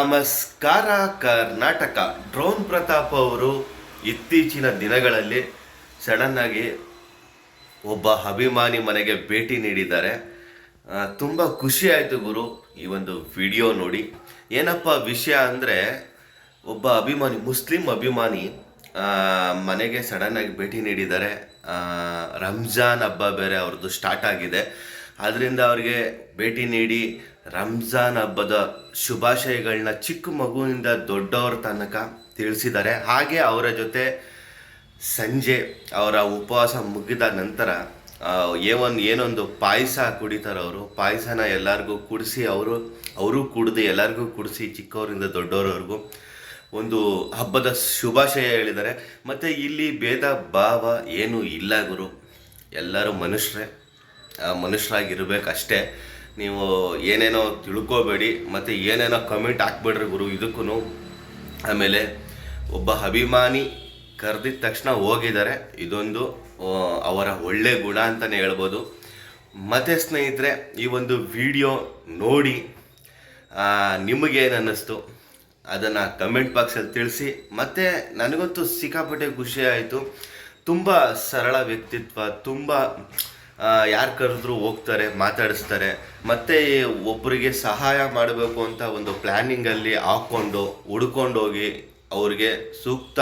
ನಮಸ್ಕಾರ, ಕರ್ನಾಟಕ. ಡ್ರೋನ್ ಪ್ರತಾಪ್ ಅವರು ಇತ್ತೀಚಿನ ದಿನಗಳಲ್ಲಿ ಸಡನ್ ಆಗಿ ಒಬ್ಬ ಅಭಿಮಾನಿ ಮನೆಗೆ ಭೇಟಿ ನೀಡಿದ್ದಾರೆ. ತುಂಬ ಖುಷಿ ಆಯಿತು ಗುರು, ಈ ಒಂದು ವಿಡಿಯೋ ನೋಡಿ. ಏನಪ್ಪ ವಿಷಯ ಅಂದರೆ, ಒಬ್ಬ ಅಭಿಮಾನಿ, ಮುಸ್ಲಿಂ ಅಭಿಮಾನಿ ಮನೆಗೆ ಸಡನ್ ಆಗಿ ಭೇಟಿ ನೀಡಿದ್ದಾರೆ. ರಂಜಾನ್ ಹಬ್ಬ ಬೇರೆ ಅವ್ರದ್ದು ಸ್ಟಾರ್ಟ್ ಆಗಿದೆ. ಅದರಿಂದ ಅವ್ರಿಗೆ ಭೇಟಿ ನೀಡಿ ರಂಜಾನ್ ಹಬ್ಬದ ಶುಭಾಶಯಗಳನ್ನ ಚಿಕ್ಕ ಮಗುವಿನಿಂದ ದೊಡ್ಡವರ ತನಕ ತಿಳಿಸಿದ್ದಾರೆ. ಹಾಗೆ ಅವರ ಜೊತೆ ಸಂಜೆ ಅವರ ಉಪವಾಸ ಮುಗಿದ ನಂತರ ಏನೊಂದು ಏನೊಂದು ಪಾಯಸ ಕುಡಿತಾರೆ ಅವರು, ಪಾಯಸನ ಎಲ್ಲರಿಗೂ ಕುಡಿಸಿ ಅವರು ಅವರು ಕುಡಿದು ಎಲ್ಲರಿಗೂ ಕುಡಿಸಿ ಚಿಕ್ಕವರಿಂದ ದೊಡ್ಡವರವರೆಗೂ ಒಂದು ಹಬ್ಬದ ಶುಭಾಶಯ ಹೇಳಿದ್ದಾರೆ. ಮತ್ತು ಇಲ್ಲಿ ಭೇದ ಭಾವ ಏನೂ ಇಲ್ಲ ಗುರು. ಎಲ್ಲರೂ ಮನುಷ್ಯರೇ. ಮನುಷ್ಯರಾಗಿರ್ಬೇಕಷ್ಟೇ. ನೀವು ಏನೇನೋ ತಿಳ್ಕೊಬೇಡಿ, ಮತ್ತು ಏನೇನೋ ಕಮೆಂಟ್ ಹಾಕ್ಬೇಡ್ರಿ ಗುರು ಇದಕ್ಕೂ ಆಮೇಲೆ ಒಬ್ಬ ಅಭಿಮಾನಿ ಕರೆದಿದ ತಕ್ಷಣ ಹೋಗಿದ್ದಾರೆ. ಇದೊಂದು ಅವರ ಒಳ್ಳೆ ಗುಣ ಅಂತಲೇ ಹೇಳ್ಬೋದು. ಮತ್ತು ಸ್ನೇಹಿತರೆ, ಈ ಒಂದು ವಿಡಿಯೋ ನೋಡಿ ನಿಮಗೇನು ಅನ್ನಿಸ್ತು? ಅದನ್ನು ಕಮೆಂಟ್ ಬಾಕ್ಸಲ್ಲಿ ತಿಳಿಸಿ. ಮತ್ತು ನನಗಂತೂ ಸಿಕ್ಕಾಪಟ್ಟೆ ಖುಷಿ ಆಯಿತು. ತುಂಬ ಸರಳ ವ್ಯಕ್ತಿತ್ವ, ತುಂಬ ಯಾರು ಕರೆದ್ರು ಹೋಗ್ತಾರೆ, ಮಾತಾಡಿಸ್ತಾರೆ, ಮತ್ತು ಒಬ್ಬರಿಗೆ ಸಹಾಯ ಮಾಡಬೇಕು ಅಂತ ಒಂದು ಪ್ಲ್ಯಾನಿಂಗಲ್ಲಿ ಹಾಕ್ಕೊಂಡು ಹುಡ್ಕೊಂಡೋಗಿ ಅವ್ರಿಗೆ ಸೂಕ್ತ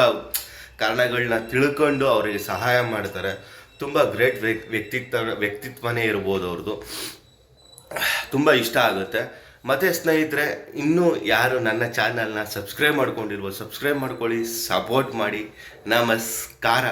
ಕಾರಣಗಳನ್ನ ತಿಳ್ಕೊಂಡು ಅವರಿಗೆ ಸಹಾಯ ಮಾಡ್ತಾರೆ. ತುಂಬ ಗ್ರೇಟ್ ವ್ಯಕ್ತಿತ್ವ, ವ್ಯಕ್ತಿತ್ವನೇ ಇರ್ಬೋದು ಅವ್ರದ್ದು ತುಂಬ ಇಷ್ಟ ಆಗುತ್ತೆ. ಮತ್ತು ಸ್ನೇಹಿತರೆ, ಇನ್ನೂ ಯಾರು ನನ್ನ ಚಾನಲ್ನ ಸಬ್ಸ್ಕ್ರೈಬ್ ಮಾಡ್ಕೊಂಡಿರ್ಬೋದು ಸಬ್ಸ್ಕ್ರೈಬ್ ಮಾಡ್ಕೊಳ್ಳಿ, ಸಪೋರ್ಟ್ ಮಾಡಿ. ನಮಸ್ಕಾರ.